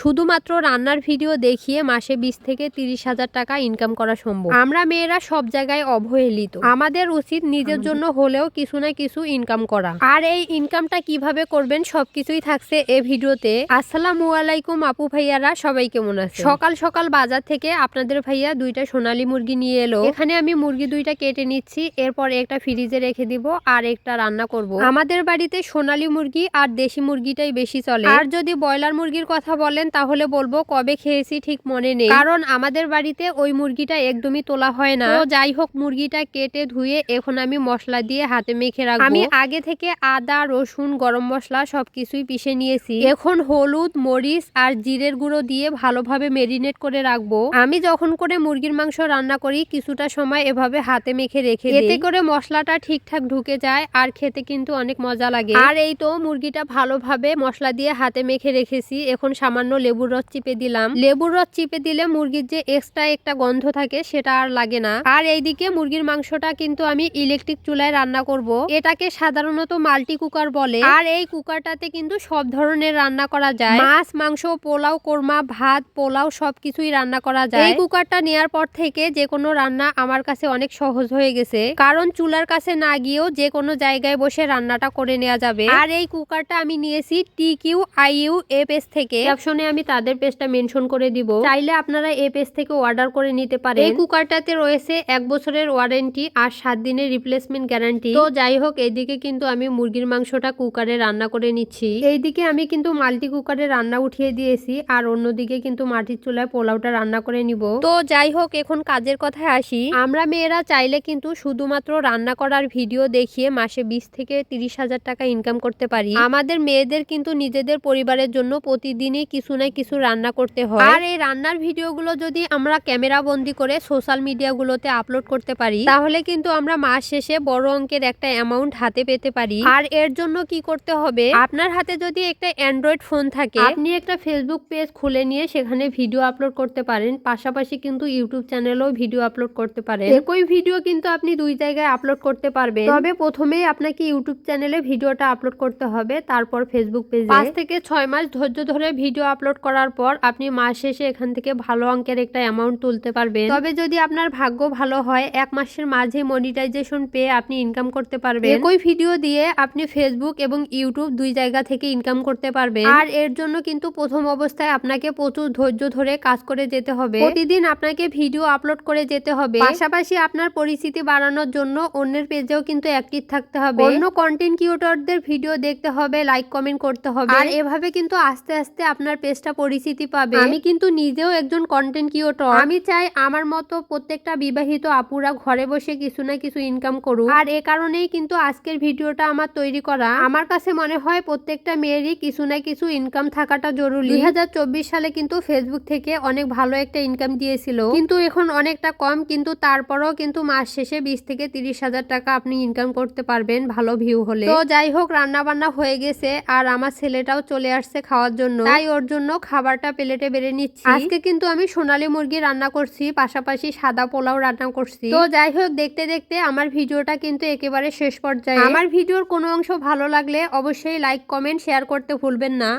শুধুমাত্র রান্নার ভিডিও দেখিয়ে মাসে বিশ থেকে তিরিশ হাজার টাকা ইনকাম করা সম্ভব। আমরা মেয়েরা সব জায়গায় অবহেলিত। আমাদের উচিত নিজের জন্য হলেও কিছু না কিছু ইনকাম করা। আর এই ইনকামটা কীভাবে করবেন সবকিছুই থাকছে এ ভিডিওতে। আসসালামু আলাইকুম আপু ভাইয়ারা সবাই কেমন আছে সকাল সকাল বাজার থেকে আপনাদের ভাইয়া দুইটা সোনালী মুরগি নিয়ে এলো। এখানে আমি মুরগি দুইটা কেটে নিচ্ছি এরপর একটা ফ্রিজে রেখে দিব আর একটা রান্না করব। আমাদের বাড়িতে সোনালী মুরগি আর দেশি মুরগিটাই বেশি চলে। আর যদি ব্রয়লার মুরগির কথা বলেন তাহলে বলব কবে খেয়েছি ঠিক মনে নেই। কারণ আমাদের বাড়িতে ওই মুরগিটা একদমই তোলা হয় না। তো যাই হোক, মুরগিটা কেটে ধুয়ে এখন আমি মশলা দিয়ে হাতে মেখে রাখব। আমি আগে থেকে আদা, রসুন, গরম মশলা সবকিছুই পিষে নিয়েছি। এখন হলুদ, মরিচ আর জিরের গুঁড়ো দিয়ে ভালোভাবে মেরিনেট করে রাখব। আমি যখন করে মুরগির মাংস রান্না করি, কিছুটা সময় এভাবে হাতে মেখে রেখে এতে করে মশলাটা ঠিকঠাক ঢুকে যায় আর খেতে কিন্তু অনেক মজা লাগে। আর এই তো মুরগিটা ভালোভাবে মশলা দিয়ে হাতে মেখে রেখেছি। এখন সামান্য লেবুর রস চিপে দিলাম। লেবুর রস চিপে দিলে মুরগির যে এক্সট্রা একটা গন্ধ থাকে সেটা আর লাগে না। আর এইদিকে মুরগির মাংসটা কিন্তু আমি ইলেকট্রিক চুলায় রান্না করব। এটাকে সাধারণত মাল্টি কুকার বলে। আর এই কুকারটাতে কিন্তু সব ধরনের রান্না করা যায়। মাছ, মাংস, পোলাও, কোরমা, ভাত, পোলাও সবকিছুই রান্না করা যায়। এই কুকারটা নেয়ার পর থেকে যে কোনো রান্না আমার কাছে অনেক সহজ হয়ে গেছে। কারণ চুলার কাছে না গিয়েও যে কোনো জায়গায় বসে রান্নাটা করে নেওয়া যাবে। আর এই কুকারটা আমি নিয়েছি T Q I U A page থেকে। ক্যাপশনে আমি তাদের পেজটা মেনশন করে দিব। চাইলে আপনারা এ পেজ থেকে অর্ডার করে নিতে পারেন। এই কুকারটাতে রয়েছে এক বছরের ওয়ারেন্টি আর সাত দিনের রিপ্লেসমেন্ট গ্যারান্টি তো যাই হোক এইদিকে কিন্তু আমি মুরগির মাংসটা কুকারে রান্না করে নিচ্ছি। এইদিকে আমি কিন্তু মাল্টি কুকারে রান্না উঠিয়ে দিয়েছি আর অন্যদিকে কিন্তু মাটির চুলায় পোলাওটা রান্না করে নিব। তো যাই হোক, এখন কাজের কথায় আসি। আমরা মেয়েরা চাইলে কিন্তু শুধুমাত্র রান্না করার ভিডিও দেখিয়ে মাসে বিশ থেকে তিরিশ হাজার টাকা ইনকাম করতে পারি। আমাদের মেয়েদের কিন্তু নিজেদের পরিবারের জন্য প্রতিদিনই কিছু না কিছু রান্না করতে হয়। আর এই রান্নার ভিডিওগুলো যদি আমরা ক্যামেরা বন্দি করে সোশ্যাল মিডিয়াগুলোতে আপলোড করতে পারি, তাহলে কিন্তু আমরা মাস শেষে বড় অঙ্কের একটা অ্যামাউন্ট হাতে পেতে পারি। আর এর জন্য কি করতে হবে? আপনার হাতে যদি একটা অ্যান্ড্রয়েড ফোন থাকে, আপনি একটা ফেসবুক পেজ খুলে নিয়ে সেখানে ভিডিও আপলোড করতে পারেন। পাশাপাশি কিন্তু ইউটিউব চ্যানেলেও ভিডিও আপলোড করতে পারেন। একই ভিডিও কিন্তু আপনি দুই জায়গায় আপলোড করতে পারবেন। তবে প্রথমেই আপনাকে ইউটিউব চ্যানেলে ভিডিওটা আপলোড করতে হবে, তারপর ফেসবুক পেজে পাঁচ থেকে ছয় মাস ধৈর্য ধরে ভিডিও আপলোড করার পর আপনি মাস শেষে এখান থেকে ভালো অঙ্কের একটা অ্যামাউন্ট তুলতে পারবেন। তবে যদি আপনার ভাগ্য ভালো হয়, এক মাসের মাঝে মনিটাইজেশন পেয়ে আপনি ইনকাম করতে পারবেন। একই ভিডিও দিয়ে আপনি ফেসবুক এবং ইউটিউব দুই জায়গা থেকে ইনকাম করতে পারবেন। আর এর জন্য কিন্তু প্রথম অবস্থায় আপনাকে প্রচুর ধৈর্য ধরে কাজ করে যেতে হবে। প্রতিদিন আপনাকে ভিডিও আপলোড করে যেতে হবে। পাশাপাশি আপনার পরিস্থিতি বাড়ানোর জন্য অন্যের পেজেও কিন্তু অ্যাক্টিভ থাকতে হবে। অন্য কন্টেন্ট ক্রিয়েটরদের ভিডিও দেখতে হবে লাইক কমেন্ট করতে হবে। আর এভাবে কিন্তু আস্তে আস্তে আপনার পেজটা পরিচিতি পাবে। আমি কিন্তু নিজেও একজন কন্টেন্ট ক্রিয়েটর আমি চাই আমার মতো প্রত্যেকটা বিবাহিত আপুরা ঘরে বসে কিছু না কিছু ইনকাম করুক। আর এ কারণেই কিন্তু আজকের ভিডিওটা আমার তৈরি করা। আমার কাছে মনে হয় প্রত্যেকটা মেয়েরই কিছু না কিছু ইনকাম থাকাটা জরুরি। দুই সালে কিন্তু ফেসবুক থেকে অনেক ভালো একটা ইনকাম দিয়েছিল। কিন্তু এখন অনেকটা কম কিন্তু তারপরেও কিন্তু মাস শেষে বিশ থেকে তিরিশ হাজার টাকা আপনি ইনকাম করতে পারবেন ভালো ভিউ হলে। তো যাই হোক রান্না বান্না হয়ে গেছে আর আমার ছেলেটাও চলে আসছে খাওয়ার জন্য। তাই ওর জন্য খাবারটা প্লেটে বেড়ে নিচ্ছি। আজকে কিন্তু আমি সোনালি মুরগি রান্না করছি পাশাপাশি সাদা পোলাও রান্না করছি। তো যাই হোক দেখতে দেখতে আমার ভিডিওটা কিন্তু একেবারে শেষ পর্যায়ে। আমার ভিডিওর কোনো অংশ ভালো লাগলে অবশ্যই লাইক কমেন্ট শেয়ার করতে ভুলবেন না।